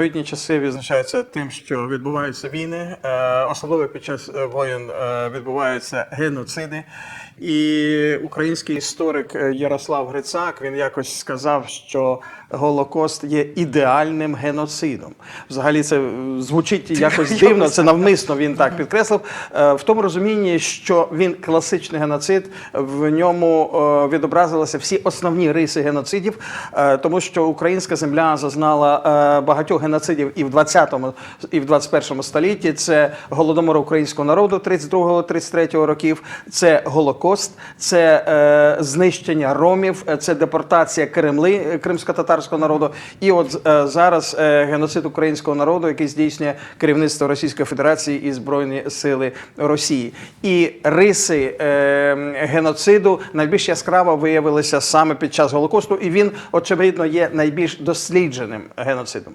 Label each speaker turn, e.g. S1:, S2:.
S1: Відповідні часи відзначаються тим, що відбуваються війни, е, особливо під час е, воєн е, відбуваються геноциди. І український історик Ярослав Грицак він якось сказав, що Голокост є ідеальним геноцидом. Взагалі, це звучить якось дивно. Це навмисно він так підкреслив. В тому розумінні, що він класичний геноцид, в ньому відобразилися всі основні риси геноцидів, тому що українська земля зазнала багатьох геноцидів і в 20-му, і в 21 столітті. Це голодомор українського народу 32-33 років, це Голокост, це е, знищення ромів, е, це депортація Кремли е, кримсько-татарського народу. І от е, зараз е, геноцид українського народу, який здійснює керівництво Російської Федерації і Збройні Сили Росії. І риси е, геноциду найбільш яскраво виявилися саме під час Голокосту, і він, очевидно, є найбільш дослідженим геноцидом.